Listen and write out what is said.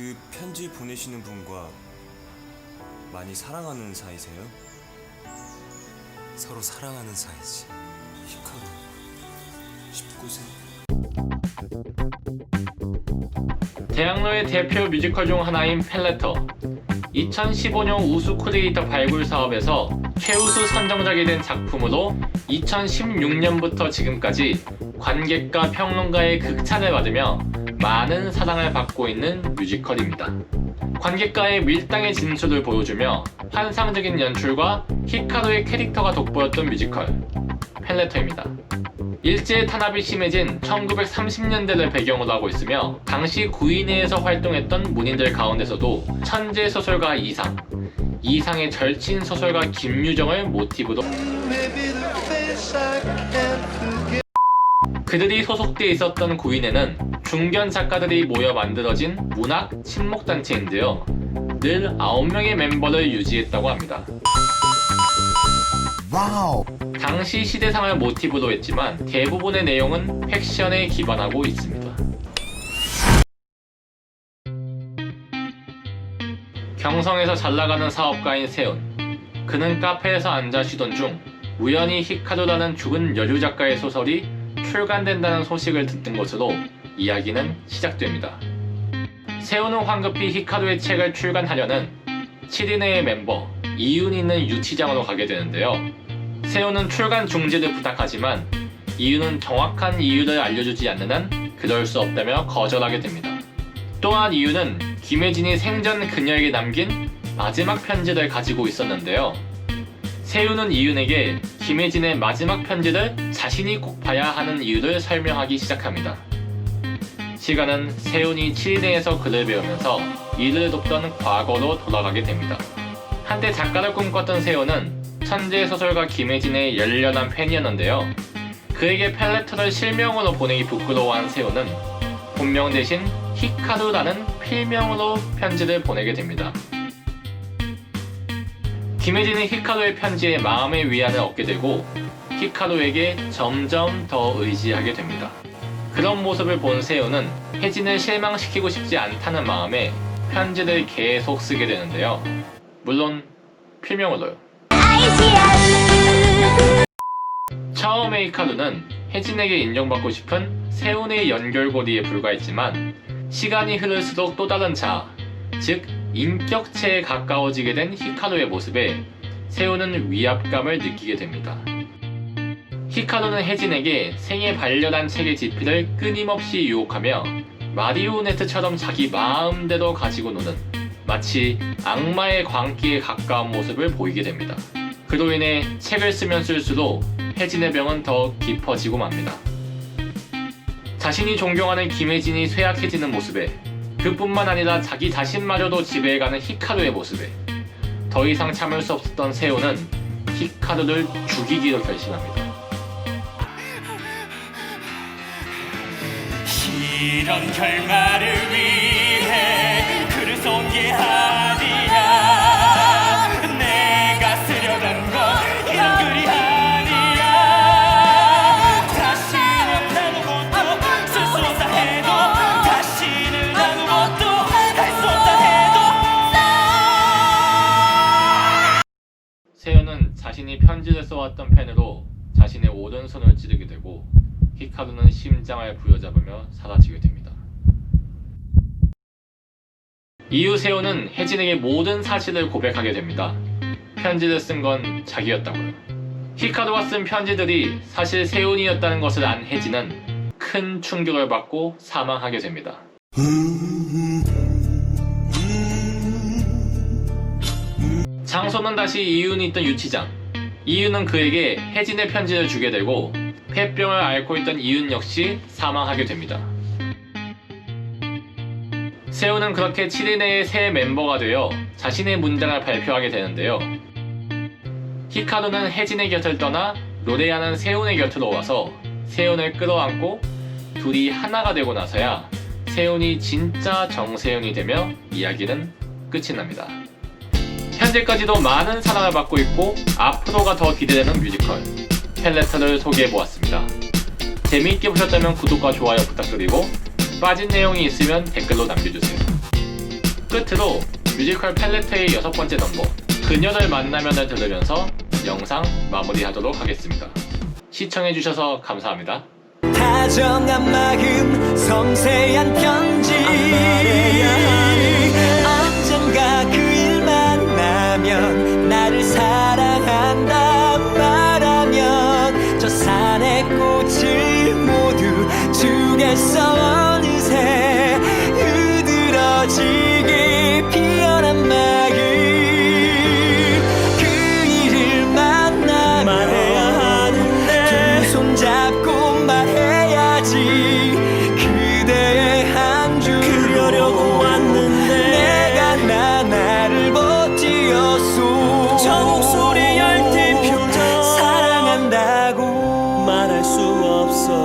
그 편지 보내시는 분과 많이 사랑하는 사이세요? 서로 사랑하는 사이지. 히카루 19세 대학로의 대표 뮤지컬 중 하나인 펠레터. 2015년 우수 크리에이터 발굴 사업에서 최우수 선정작이 된 작품으로 2016년부터 지금까지 관객과 평론가의 극찬을 받으며 많은 사랑을 받고 있는 뮤지컬입니다. 관객과의 밀당의 진수를 보여주며 환상적인 연출과 히카루의 캐릭터가 돋보였던 뮤지컬 펠레터입니다. 일제의 탄압이 심해진 1930년대를 배경으로 하고 있으며 당시 구인회에서 활동했던 문인들 가운데서도 천재 소설가 이상, 이상의 절친 소설가 김유정을 모티브로 그들이 소속돼 있었던 구인회는 중견 작가들이 모여 만들어진 문학 친목단체인데요. 늘 9명의 멤버를 유지했다고 합니다. 당시 시대상을 모티브로 했지만 대부분의 내용은 팩션에 기반하고 있습니다. 경성에서 잘 나가는 사업가인 세운. 그는 카페에서 앉아 쉬던 중 우연히 히카루라는 죽은 여류 작가의 소설이 출간된다는 소식을 듣는 것으로 이야기는 시작됩니다. 세훈은 황급히 히카루의 책을 출간하려는 7인회의 멤버 이윤이 있는 유치장으로 가게 되는데요. 세훈은 출간 중지를 부탁하지만 이유는 정확한 이유를 알려주지 않는 한 그럴 수 없다며 거절하게 됩니다. 또한 이유는 김혜진이 생전 그녀에게 남긴 마지막 편지를 가지고 있었는데요. 세훈은 이윤에게 김혜진의 마지막 편지를 자신이 꼭 봐야 하는 이유를 설명하기 시작합니다. 시간은 세훈이 7인회에서 글을 배우면서 이를 돕던 과거로 돌아가게 됩니다. 한때 작가를 꿈꿨던 세훈은 천재 소설가 김혜진의 열렬한 팬이었는데요. 그에게 펠레터를 실명으로 보내기 부끄러워한 세훈은 본명 대신 히카루라는 필명으로 편지를 보내게 됩니다. 김혜진은 히카루의 편지에 마음의 위안을 얻게 되고 히카루에게 점점 더 의지하게 됩니다. 그런 모습을 본 세훈은 혜진을 실망시키고 싶지 않다는 마음에 편지를 계속 쓰게 되는데요. 물론 필명으로요. 처음에 히카루는 혜진에게 인정받고 싶은 세훈의 연결고리에 불과했지만 시간이 흐를수록 또 다른 자, 즉 인격체에 가까워지게 된 히카루의 모습에 세훈은 위압감을 느끼게 됩니다. 히카루는 혜진에게 생애 반려한 책의 지피를 끊임없이 유혹하며 마리오네트처럼 자기 마음대로 가지고 노는 마치 악마의 광기에 가까운 모습을 보이게 됩니다. 그로 인해 책을 쓰면 쓸수록 혜진의 병은 더 깊어지고 맙니다. 자신이 존경하는 김혜진이 쇠약해지는 모습에 그뿐만 아니라 자기 자신마저도 지배해가는 히카루의 모습에 더 이상 참을 수 없었던 세호는 히카루를 죽이기로 결심합니다. 이런 결말을 위해 써왔던 펜으로 자신의 오른손을 찌르게 되고 히카루는 심장을 부여잡으며 사라지게 됩니다. 이후 세훈은 혜진에게 모든 사실을 고백하게 됩니다. 편지를 쓴 건 자기였다고요. 히카루가 쓴 편지들이 사실 세훈이었다는 것을 안 혜진은 큰 충격을 받고 사망하게 됩니다. 장소는 다시 이윤이 있던 유치장. 이윤은 그에게 혜진의 편지를 주게 되고 폐병을 앓고 있던 이윤 역시 사망하게 됩니다. 세훈은 그렇게 7인회의 새 멤버가 되어 자신의 문장을 발표하게 되는데요. 히카루는 혜진의 곁을 떠나 노래하는 세훈의 곁으로 와서 세훈을 끌어안고 둘이 하나가 되고 나서야 세훈이 진짜 정세훈이 되며 이야기는 끝이 납니다. 현재까지도 많은 사랑을 받고 있고 앞으로가 더 기대되는 뮤지컬 펠레트를 소개해보았습니다. 재미있게 보셨다면 구독과 좋아요 부탁드리고 빠진 내용이 있으면 댓글로 남겨주세요. 끝으로 뮤지컬 펠레트의 여섯 번째 넘버 그녀를 만나면을 들으면서 영상 마무리하도록 하겠습니다. 시청해주셔서 감사합니다. 다정한 마음 섬세한 편지 So